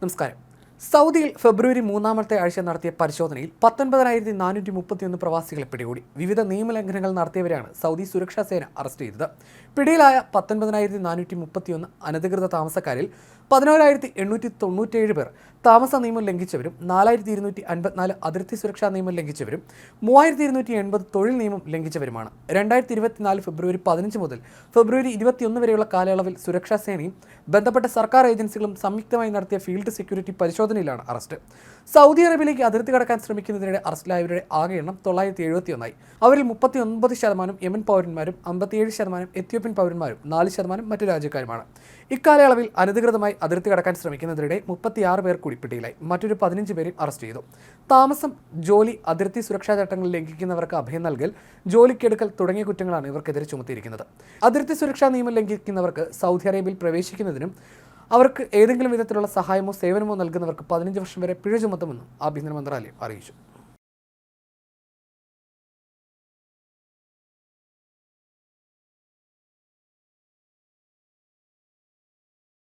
നമസ്കാരം സൗദിയിൽ ഫെബ്രുവരി മൂന്നാമത്തെ ആഴ്ച നടത്തിയ പരിശോധനയിൽ പത്തൊൻപതിനായിരത്തി നാനൂറ്റി മുപ്പത്തിയൊന്ന് പ്രവാസികളെ പിടികൂടി. വിവിധ നിയമലംഘനങ്ങൾ നടത്തിയവരെയാണ് സൗദി സുരക്ഷാ സേന അറസ്റ്റ് ചെയ്തത്. പിടിയിലായ പത്തൊൻപതിനായിരത്തി നാനൂറ്റി മുപ്പത്തിയൊന്ന് അനധികൃത താമസക്കാരിൽ പതിനോരായിരത്തി എണ്ണൂറ്റി തൊണ്ണൂറ്റേഴ് പേർ താമസ നിയമം ലംഘിച്ചവരും നാലായിരത്തി ഇരുന്നൂറ്റി അൻപത്തിനാല് അതിർത്തി സുരക്ഷാ നിയമം ലംഘിച്ചവരും മൂവായിരത്തി ഇരുന്നൂറ്റി എൺപത് തൊഴിൽ നിയമം ലംഘിച്ചവരുമാണ്. രണ്ടായിരത്തി ഇരുപത്തിനാല് ഫെബ്രുവരി പതിനഞ്ച് മുതൽ ഫെബ്രുവരി ഇരുപത്തിയൊന്ന് വരെയുള്ള കാലയളവിൽ സുരക്ഷാ സേനയും ബന്ധപ്പെട്ട സർക്കാർ ഏജൻസികളും സംയുക്തമായി നടത്തിയ ഫീൽഡ് സെക്യൂരിറ്റി പരിശോധനയിലാണ് അറസ്റ്റ്. സൗദി അറേബ്യയിലേക്ക് അതിർത്തി കടക്കാൻ ശ്രമിക്കുന്നതിനിടെ അറസ്റ്റിലായവരുടെ ആകെ എണ്ണം തൊള്ളായിരത്തി എഴുപത്തിയൊന്നായി. അവരിൽ മുപ്പത്തി ഒൻപത് ശതമാനം യമൻ പൗരന്മാരും അമ്പത്തിയേഴ് ശതമാനം എത്യോപ്യൻ പൗരന്മാരും നാല് ശതമാനം മറ്റു രാജ്യക്കാരുമാണ്. ഇക്കാലയളവിൽ അനധികൃതമായി അതിർത്തി കടക്കാൻ ശ്രമിക്കുന്നതിനിടെ മുപ്പത്തിയാറ് പേർ കൂടി പിടിയിലായി. മറ്റൊരു പതിനഞ്ച് പേരെയും അറസ്റ്റ് ചെയ്തു. താമസം ജോലി അതിർത്തി സുരക്ഷാ ചട്ടങ്ങൾ ലംഘിക്കുന്നവർക്ക് അഭയം നൽകൽ ജോലിക്കെടുക്കൽ തുടങ്ങിയ കുറ്റങ്ങളാണ് ഇവർക്കെതിരെ ചുമത്തിയിരിക്കുന്നത്. അതിർത്തി സുരക്ഷാ നിയമം ലംഘിക്കുന്നവർക്ക് സൗദി അറേബ്യയിൽ പ്രവേശിക്കുന്നതിനും അവർക്ക് ഏതെങ്കിലും വിധത്തിലുള്ള സഹായമോ സേവനമോ നൽകുന്നവർക്ക് പതിനഞ്ച് വർഷം വരെ പിഴ ചുമത്തുമെന്നും ആഭ്യന്തര മന്ത്രാലയം അറിയിച്ചു.